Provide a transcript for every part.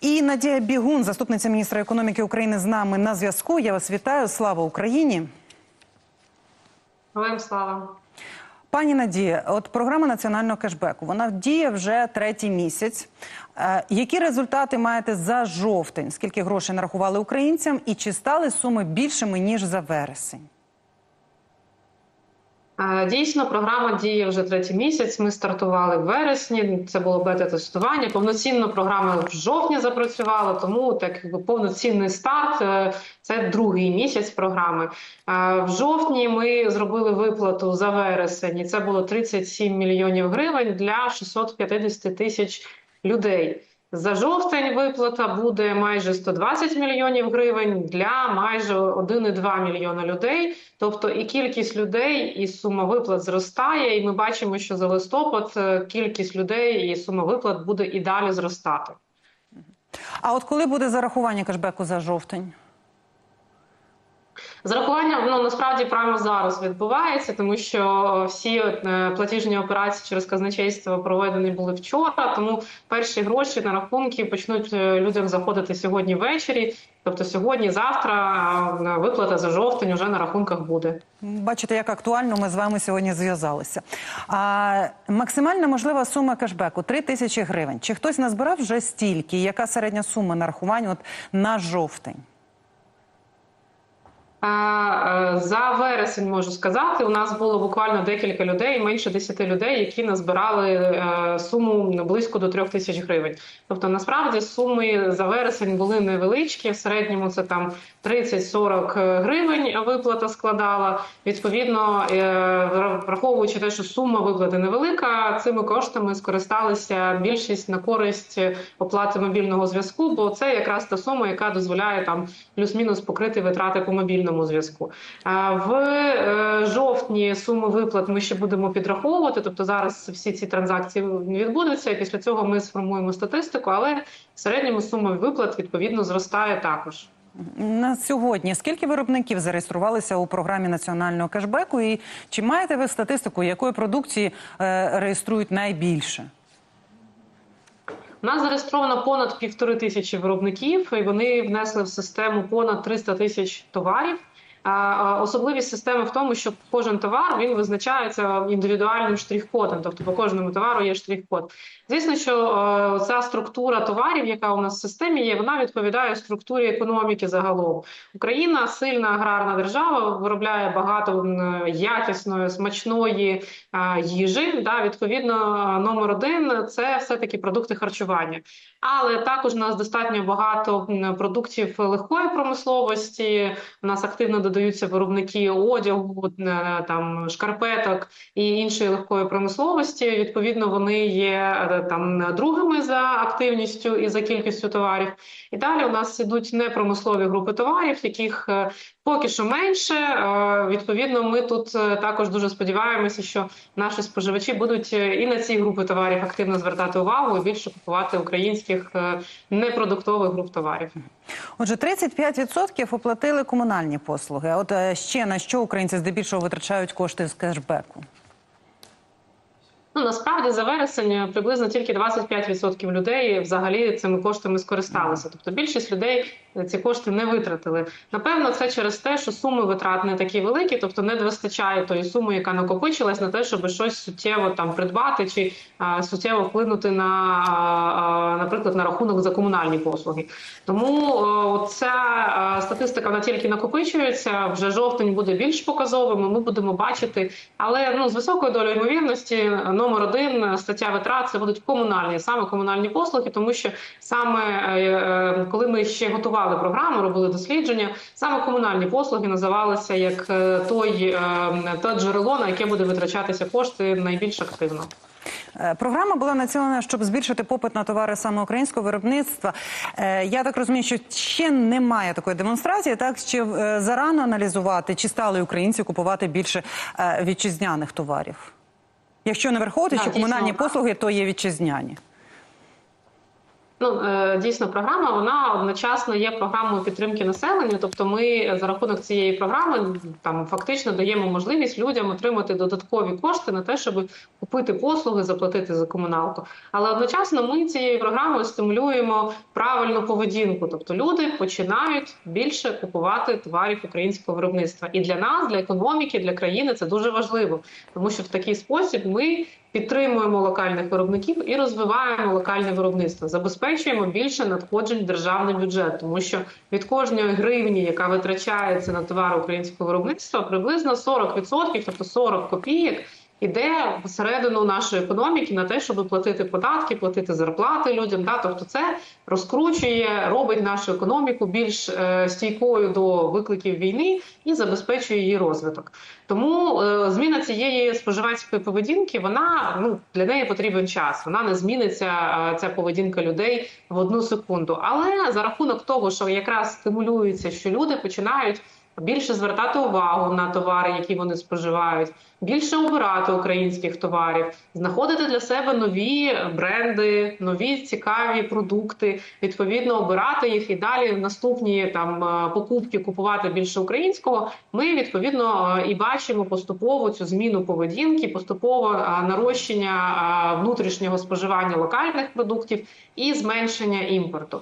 І Надія Бігун, заступниця міністра економіки України, з нами на зв'язку. Я вас вітаю. Слава Україні. Героям слава. Пані Надія, от програма національного кешбеку вона діє вже третій місяць. Е, які результати маєте за жовтень? Скільки грошей нарахували українцям, і чи стали суми більшими ніж за вересень? Е, Дійсно, програма діє вже третій місяць. Ми стартували в вересні. Це було бета-тестування. Повноцінно програма в жовтні запрацювала, тому так якби повноцінний старт. е, Це другий місяць програми. Е, В жовтні ми зробили виплату за вересень. і Це було 37 мільйонів гривень для 650 тисяч людей. За жовтень виплата буде майже 120 мільйонів гривень для майже 1,2 мільйона людей. Тобто і кількість людей, і сума виплат зростає. І ми бачимо, що за листопад е, кількість людей і сума виплат буде і далі зростати. А от коли буде зарахування кешбеку за жовтень? Зарахування ну насправді прямо зараз відбувається, тому що всі е, платіжні операції через казначейство проведені були вчора. Тому перші гроші на рахунки почнуть е, людям заходити сьогодні ввечері. Тобто сьогодні, завтра е, виплата за жовтень вже на рахунках буде. Бачите, як актуально ми з вами сьогодні зв'язалися. А максимальна можлива сума кешбеку 3 тисячі гривень. Чи хтось назбирав вже стільки? Яка середня сума нарахування от на жовтень? Е, За вересень можу сказати, у нас було буквально декілька людей, менше 10 людей, які назбирали е, суму близько до 3 тисяч гривень. Тобто, насправді суми за вересень були невеличкі. В середньому це там 30-40 гривень виплата складала. Відповідно, е, враховуючи те, що сума виплати невелика, цими коштами скористалися більшість на користь оплати мобільного зв'язку, бо це якраз та сума, яка дозволяє там плюс-мінус покрити витрати по мобільному зв'язку. А В е, жовтні суми виплат ми ще будемо підраховувати. Тобто зараз всі ці транзакції відбудуться. і Після цього ми сформуємо статистику, але в середньому сума виплат відповідно зростає також. На сьогодні скільки виробників зареєструвалися у програмі національного кешбеку? І чи маєте ви статистику, якої продукції е, реєструють найбільше? У нас зареєстровано понад півтори тисячі виробників, і вони внесли в систему понад 300 тисяч товарів. Особливість системи в тому, що кожен товар він визначається індивідуальним штрих-кодом, тобто по кожному товару є штрих-код. Звісно, що е, ця структура товарів, яка у нас в системі є, вона відповідає структурі економіки загалом. Україна сильна аграрна держава, виробляє багато якісної, смачної е, їжі. Да, відповідно, номер один це все таки продукти харчування. Але також у нас достатньо багато продуктів легкої промисловості. У нас активно додаються виробники одягу, е, там шкарпеток і іншої легкої промисловості. Відповідно, вони є е, там другими за активністю і за кількістю товарів. І далі у нас ідуть непромислові групи товарів, яких е, поки що менше. Відповідно, ми тут також дуже сподіваємося, що наші споживачі будуть і на ці групи товарів активно звертати увагу і більше купувати українських непродуктових груп товарів. Отже, 35% оплатили комунальні послуги. А От е, ще на що українці здебільшого витрачають кошти з кешбеку? Ну насправді за вересень приблизно тільки 25% людей взагалі цими коштами скористалися. Тобто більшість людей ці кошти не витратили. Напевно, це через те, що суми витрат не такі великі, тобто не вистачає тої суми, яка накопичилась на те, щоб щось суттєво там придбати чи а, суттєво вплинути на, а, наприклад, на рахунок за комунальні послуги. Тому о, ця а, статистика вона тільки накопичується. Вже жовтень буде більш показовим. Ми будемо бачити, але ну з високою долею ймовірності номер один стаття витрат це будуть комунальні, саме комунальні послуги, тому що саме е, е, коли ми ще готували програму, робили дослідження, саме комунальні послуги називалися як е, той е, те джерело, на яке буде витрачатися кошти найбільш активно. Е, Програма була націлена, щоб збільшити попит на товари саме українського виробництва. Е, Я так розумію, що ще немає такої демонстрації, так ще е, зарано аналізувати, чи стали українці купувати більше е, вітчизняних товарів. Якщо не враховувати, що комунальні послуги то є вітчизняні. Ну е, дійсно, програма вона одночасно є програмою підтримки населення. Тобто, ми за рахунок цієї програми там фактично даємо можливість людям отримати додаткові кошти на те, щоб купити послуги, заплатити за комуналку. Але одночасно ми цією програмою стимулюємо правильну поведінку. Тобто люди починають більше купувати товарів українського виробництва. І для нас, для економіки, для країни це дуже важливо, тому що в такий спосіб ми підтримуємо локальних виробників і розвиваємо локальне виробництво, забезпечуємо більше надходжень в державний бюджет, тому що від кожної гривні, яка витрачається на товар українського виробництва, приблизно 40%, тобто 40 копійок. Іде всередину нашої економіки на те, щоб платити податки, платити зарплати людям. Да? Тобто це розкручує, робить нашу економіку більш е, стійкою до викликів війни і забезпечує її розвиток. Тому е, зміна цієї споживацької поведінки, вона ну для неї потрібен час. Вона не зміниться е, ця поведінка людей в одну секунду. Але за рахунок того, що якраз стимулюється, що люди починають більше звертати увагу на товари, які вони споживають, більше обирати українських товарів, знаходити для себе нові бренди, нові цікаві продукти, відповідно обирати їх і далі наступні там е, покупки купувати більше українського. Ми відповідно е, і бачимо поступово цю зміну поведінки, поступово е, нарощення внутрішнього споживання локальних продуктів і зменшення імпорту.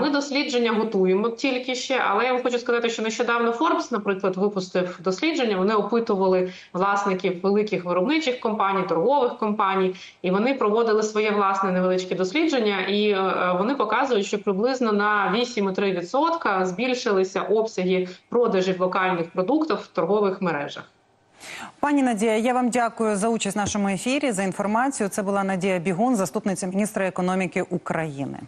Ми дослідження готуємо тільки ще, але я вам хочу сказати, що нещодавно Forbes, наприклад, випустив дослідження. Вони опитували власників великих виробничих компаній, торгових компаній, і вони проводили своє власне невеличке дослідження. І е, вони показують, що приблизно на 8,3% збільшилися обсяги продажів локальних продуктів в торгових мережах. Пані Надія, я вам дякую за участь в нашому ефірі, за інформацію. Це була Надія Бігун, заступниця міністра економіки України.